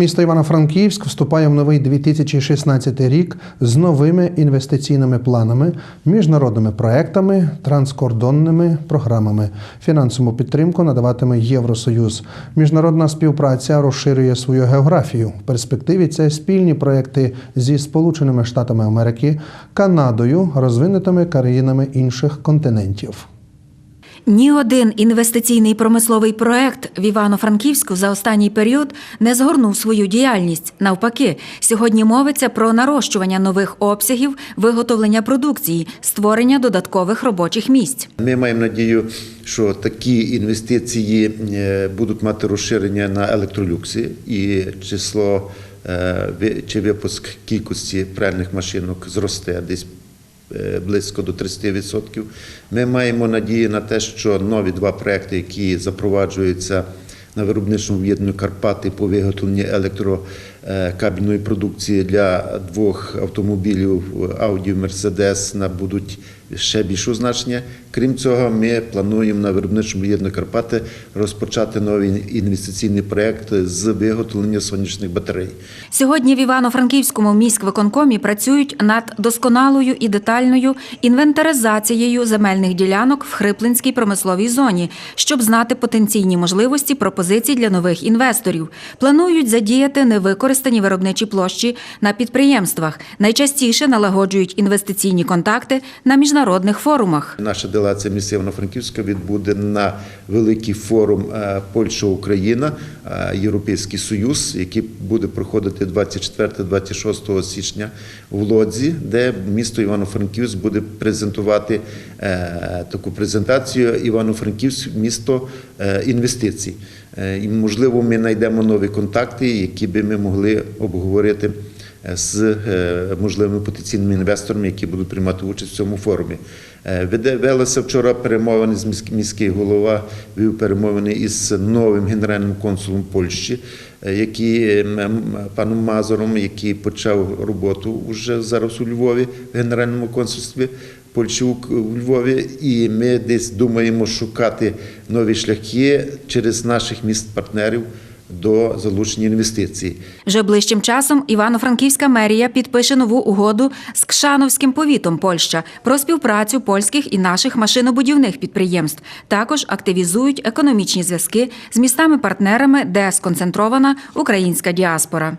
Місто Івано-Франківськ вступає в новий 2016 рік з новими інвестиційними планами, міжнародними проектами, транскордонними програмами. Фінансову підтримку надаватиме Євросоюз. Міжнародна співпраця розширює свою географію. В перспективі це спільні проекти зі Сполученими Штатами Америки, Канадою, розвинутими країнами інших континентів. Ні один інвестиційний промисловий проект в Івано-Франківську за останній період не згорнув свою діяльність. Навпаки, сьогодні мовиться про нарощування нових обсягів, виготовлення продукції, створення додаткових робочих місць. Ми маємо надію, що такі інвестиції е, будуть мати розширення на електролюксі і число е, чи випуск кількості пральних машинок зросте десь близько до 30%. Ми маємо надію на те, що нові два проекти, які запроваджуються на виробничому об'єднанні Карпати по виготовленню електрокабельної продукції для двох автомобілів Audi Mercedes набудуть ще більшого значення. Крім цього, ми плануємо на виробничому об'єднанні Карпати розпочати новий інвестиційний проект з виготовлення сонячних батарей. Сьогодні в Івано-Франківському міськвиконкомі працюють над досконалою і детальною інвентаризацією земельних ділянок в Хриплинській промисловій зоні, щоб знати потенційні можливості пропозицій для нових інвесторів. Планують задіяти невикористані виробничі площі на підприємствах. Найчастіше налагоджують інвестиційні контакти на міжнародних форумах. Наша делегація міста Івано-Франківська відбуде на великий форум е, Польща-Україна, е, Європейський Союз, який буде проходити 24-26 січня в Лодзі, де місто Івано-Франківськ буде презентувати е, таку презентацію Івано-Франківськ місто інвестицій. І можливо, ми знайдемо нові контакти, які би ми могли обговорити з е, можливими потенційними інвесторами, які будуть приймати участь в цьому форумі. Е, Велося вчора перемовини з міськ- міський голова, вів перемовини із новим генеральним консулом Польщі, е, який, паном Мазуром, який почав роботу вже зараз у Львові, в генеральному консульстві. Польщі у Львові, і ми десь думаємо шукати нові шляхи через наших міст-партнерів до залучення інвестицій. Вже ближчим часом Івано-Франківська мерія підпише нову угоду з Кшановським повітом Польща про співпрацю польських і наших машинобудівних підприємств. Також активізують економічні зв'язки з містами-партнерами, де сконцентрована українська діаспора.